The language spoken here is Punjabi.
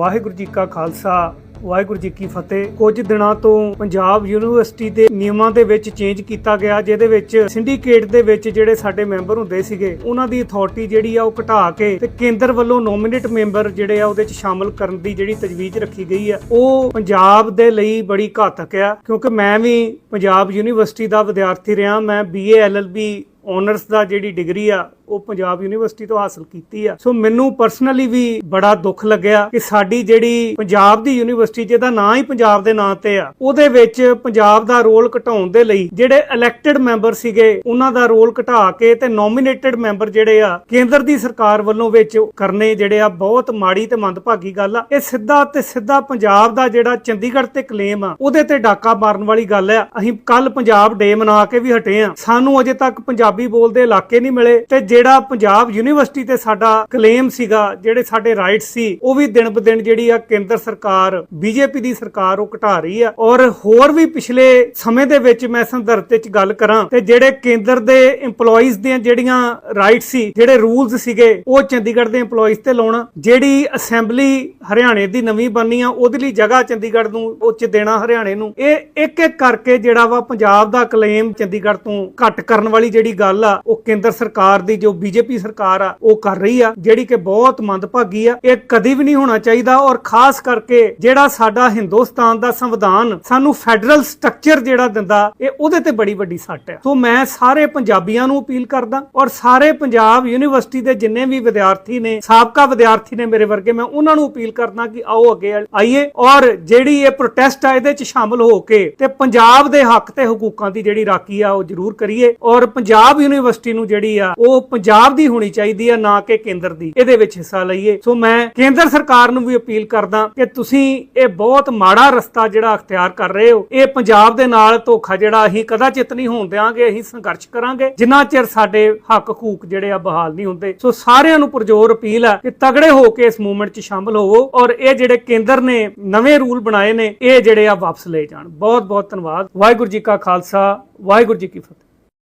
ਵਾਹਿਗੁਰੂ ਜੀ ਕਾ ਖਾਲਸਾ, ਵਾਹਿਗੁਰੂ ਜੀ ਕੀ ਫਤਿਹ। ਕੁਝ ਦਿਨਾਂ ਤੋਂ ਪੰਜਾਬ ਯੂਨੀਵਰਸਿਟੀ ਦੇ ਨਿਯਮਾਂ ਦੇ ਵਿੱਚ ਚੇਂਜ ਕੀਤਾ ਗਿਆ, ਜਿਹਦੇ ਵਿੱਚ ਸਿੰਡੀਕੇਟ ਦੇ ਵਿੱਚ ਜਿਹੜੇ ਸਾਡੇ ਮੈਂਬਰ ਹੁੰਦੇ ਸੀਗੇ, ਉਹਨਾਂ ਦੀ ਅਥਾਰਟੀ ਜਿਹੜੀ ਆ ਉਹ ਘਟਾ ਕੇ ਤੇ ਕੇਂਦਰ ਵੱਲੋਂ ਨੋਮੀਨੇਟ ਮੈਂਬਰ ਜਿਹੜੇ ਆ ਉਹਦੇ ਵਿੱਚ ਸ਼ਾਮਲ ਕਰਨ ਦੀ ਜਿਹੜੀ ਤਜਵੀਜ਼ ਰੱਖੀ ਗਈ ਆ, ਉਹ ਪੰਜਾਬ ਦੇ ਲਈ ਬੜੀ ਘਾਤਕ ਆ, ਕਿਉਂਕਿ ਮੈਂ ਵੀ ਪੰਜਾਬ ਯੂਨੀਵਰਸਿਟੀ ਦਾ ਵਿਦਿਆਰਥੀ ਰਿਹਾ, ਮੈਂ ਬੀਏ ਐਲਐਲਬੀ ਆਨਰਸ ਦਾ ਜਿਹੜੀ ਡਿਗਰੀ ਆ, ਉਹ ਪੰਜਾਬ ਯੂਨੀਵਰਸਿਟੀ ਤੋਂ ਹਾਸਲ ਕੀਤੀ ਆ। ਸੋ ਮੈਨੂੰ ਪਰਸਨਲੀ ਵੀ ਬੜਾ ਦੁੱਖ ਲੱਗਿਆ ਕਿ ਸਾਡੀ ਜਿਹੜੀ ਪੰਜਾਬ ਦੀ ਯੂਨੀਵਰਸਿਟੀ, ਜਿਹਦਾ ਨਾਂ ਹੀ ਪੰਜਾਬ ਦੇ ਨਾਂ ਤੇ ਆ, ਉਹਦੇ ਵਿੱਚ ਪੰਜਾਬ ਦਾ ਰੋਲ ਘਟਾਉਣ ਦੇ ਲਈ ਜਿਹੜੇ ਇਲੈਕਟਿਡ ਮੈਂਬਰ ਸੀਗੇ, ਉਹਨਾਂ ਦਾ ਰੋਲ ਘਟਾ ਕੇ ਤੇ ਨੋਮੀਨੇਟਡ ਮੈਂਬਰ ਜਿਹੜੇ ਆ, ਕੇਂਦਰ ਦੀ ਸਰਕਾਰ ਵੱਲੋਂ ਵਿੱਚ ਕਰਨੇ ਜਿਹੜੇ ਆ, ਬਹੁਤ ਮਾੜੀ ਤੇ ਮੰਦਭਾਗੀ ਗੱਲ ਆ। ਇਹ ਸਿੱਧਾ ਤੇ ਸਿੱਧਾ ਪੰਜਾਬ ਦਾ ਜਿਹੜਾ ਚੰਡੀਗੜ੍ਹ ਤੇ ਕਲੇਮ ਆ, ਉਹਦੇ ਤੇ ਡਾਕਾ ਮਾਰਨ ਵਾਲੀ ਗੱਲ ਆ। ਅਸੀਂ ਕੱਲ ਪੰਜਾਬ ਡੇ ਮਨਾ ਕੇ ਵੀ ਹਟੇ ਆ। ਸਾਨੂੰ ਅਜੇ ਤੱਕ ਪੰਜਾਬ ਪੰਜਾਬੀ ਬੋਲਦੇ ਇਲਾਕੇ ਨਹੀਂ ਮਿਲੇ ਤੇ ਜਿਹੜਾ ਪੰਜਾਬ ਯੂਨੀਵਰਸਿਟੀ ਤੇ ਸਾਡਾ ਕਲੇਮ ਸੀਗਾ, ਜਿਹੜੇ ਸਾਡੇ ਰਾਈਟ ਸੀ, ਉਹ ਵੀ ਦਿਨ ਬ ਦਿਨ ਜਿਹੜੀ ਆ ਕੇਂਦਰ ਸਰਕਾਰ, ਬੀਜੇਪੀ ਦੀ ਸਰਕਾਰ ਉਹ ਘਟਾ ਰਹੀ ਆ। ਔਰ ਹੋਰ ਵੀ ਪਿਛਲੇ ਸਮੇਂ ਦੇ ਵਿੱਚ ਮੈਂ ਸੰਦਰਭ ਤੇ ਚ ਗੱਲ ਕਰਾਂ ਤੇ ਜਿਹੜੇ ਕੇਂਦਰ ਦੇ EMPLOYEES ਦੀਆਂ ਜਿਹੜੀਆਂ ਰਾਈਟ ਸੀ, ਜਿਹੜੇ ਰੂਲਸ ਸੀਗੇ, ਉਹ ਚੰਡੀਗੜ੍ਹ ਦੇ EMPLOYEES ਤੇ ਲਾਉਣਾ। ਜਿਹੜੀ ਅਸੈਂਬਲੀ ਹਰਿਆਣੇ ਦੀ ਨਵੀਂ ਬਣਨੀ ਆ, ਉਹਦੇ ਲਈ ਜਗ੍ਹਾ ਚੰਡੀਗੜ੍ਹ ਨੂੰ ਉੱਚ ਦੇਣਾ ਹਰਿਆਣੇ ਨੂੰ। ਇਹ ਇੱਕ ਇੱਕ ਕਰਕੇ ਜਿਹੜਾ ਵਾ ਪੰਜਾਬ ਦਾ ਕਲੇਮ ਚੰਡੀਗੜ੍ਹ ਤੋਂ ਘੱਟ ਕਰਨ ਵਾਲੀ ਜਿਹੜੀ ਗੱਲ ਆ, ਉਹ ਕੇਂਦਰ ਸਰਕਾਰ ਦੀ, ਜੋ ਬੀਜੇਪੀ ਸਰਕਾਰ ਆ, ਉਹ ਕਰ ਰਹੀ ਆ, ਜਿਹੜੀ ਕਿ ਬਹੁਤ ਮੰਦਭਾਗੀ ਆ। ਇਹ ਕਦੀ ਵੀ ਨਹੀਂ ਹੋਣਾ ਚਾਹੀਦਾ ਔਰ ਖਾਸ ਕਰਕੇ ਜਿਹੜਾ ਸਾਡਾ ਹਿੰਦੁਸਤਾਨ ਦਾ ਸੰਵਿਧਾਨ ਸਾਨੂੰ ਫੈਡਰਲ ਸਟਰਕਚਰ ਜਿਹੜਾ ਦਿੰਦਾ, ਇਹ ਉਹਦੇ ਤੇ ਬੜੀ ਵੱਡੀ ਸੱਟ ਆ। ਸੋ ਮੈਂ ਸਾਰੇ ਪੰਜਾਬੀਆਂ ਨੂੰ ਅਪੀਲ ਕਰਦਾ ਔਰ ਸਾਰੇ ਪੰਜਾਬ ਯੂਨੀਵਰਸਿਟੀ ਦੇ ਜਿੰਨੇ ਵੀ ਵਿਦਿਆਰਥੀ ਨੇ, ਸਾਬਕਾ ਵਿਦਿਆਰਥੀ ਨੇ ਮੇਰੇ ਵਰਗੇ, ਮੈਂ ਉਹਨਾਂ ਨੂੰ ਅਪੀਲ ਕਰਦਾ ਕਿ ਆਓ ਅੱਗੇ ਆਈਏ ਔਰ ਜਿਹੜੀ ਇਹ ਪ੍ਰੋਟੈਸਟ ਆ, ਇਹਦੇ ਚ ਸ਼ਾਮਲ ਹੋ ਕੇ ਤੇ ਪੰਜਾਬ ਦੇ ਹੱਕ ਤੇ ਹਕੂਕਾਂ ਦੀ ਜਿਹੜੀ ਰਾਖੀ ਆ, ਉਹ ਜ਼ਰੂਰ ਕਰੀਏ ਔਰ ਪੰਜਾਬ ਯੂਨੀਵਰਸਿਟੀ ਨੂੰ ਜਿਹੜੀ ਆ, ਉਹ ਪੰਜਾਬ ਦੀ ਹੋਣੀ ਚਾਹੀਦੀ ਆ, ਨਾ ਕਿ ਕੇਂਦਰ ਦੀ। ਇਹਦੇ ਵਿੱਚ ਹਿੱਸਾ ਲਈਏ। ਸੋ ਮੈਂ ਕੇਂਦਰ ਸਰਕਾਰ ਨੂੰ ਵੀ ਅਪੀਲ ਕਰਦਾ ਕਿ ਤੁਸੀਂ ਇਹ ਬਹੁਤ ਮਾੜਾ ਰਸਤਾ ਜਿਹੜਾ ਅਖਤਿਆਰ ਕਰ ਰਹੇ ਹੋ, ਇਹ ਪੰਜਾਬ ਦੇ ਨਾਲ ਧੋਖਾ ਜਿਹੜਾ ਅਸੀਂ ਕਦਾਚਿਤ ਨਹੀਂ ਹੋਣ ਦਿਆਂਗੇ, ਅਸੀਂ ਸੰਘਰਸ਼ ਕਰਾਂਗੇ। ਜਿੰਨਾ ਚਿਰ ਸਾਡੇ ਹੱਕ ਹਕੂਕ ਜਿਹੜੇ ਆ ਬਹਾਲ ਨਹੀਂ ਹੁੰਦੇ। ਸੋ ਸਾਰਿਆਂ ਨੂੰ ਪਰਜ਼ੋਰ ਅਪੀਲ ਆ ਕਿ ਤਗੜੇ ਹੋ ਕੇ ਇਸ ਮੂਵਮੈਂਟ 'ਚ ਸ਼ਾਮਲ ਹੋਵੋ ਔਰ ਇਹ ਜਿਹੜੇ ਕੇਂਦਰ ਨੇ ਨਵੇਂ ਰੂਲ ਬਣਾਏ ਨੇ, ਇਹ ਜਿਹੜੇ ਆ ਵਾਪਸ ਲਏ ਜਾਣ। ਬਹੁਤ ਬਹੁਤ ਧੰਨਵਾਦ। ਵਾਹਿਗੁਰੂ ਜੀ ਕਾ ਖਾਲਸਾ, ਵਾਹਿਗੁਰੂ ਜੀ ਕੀ ਫਤਿਹ।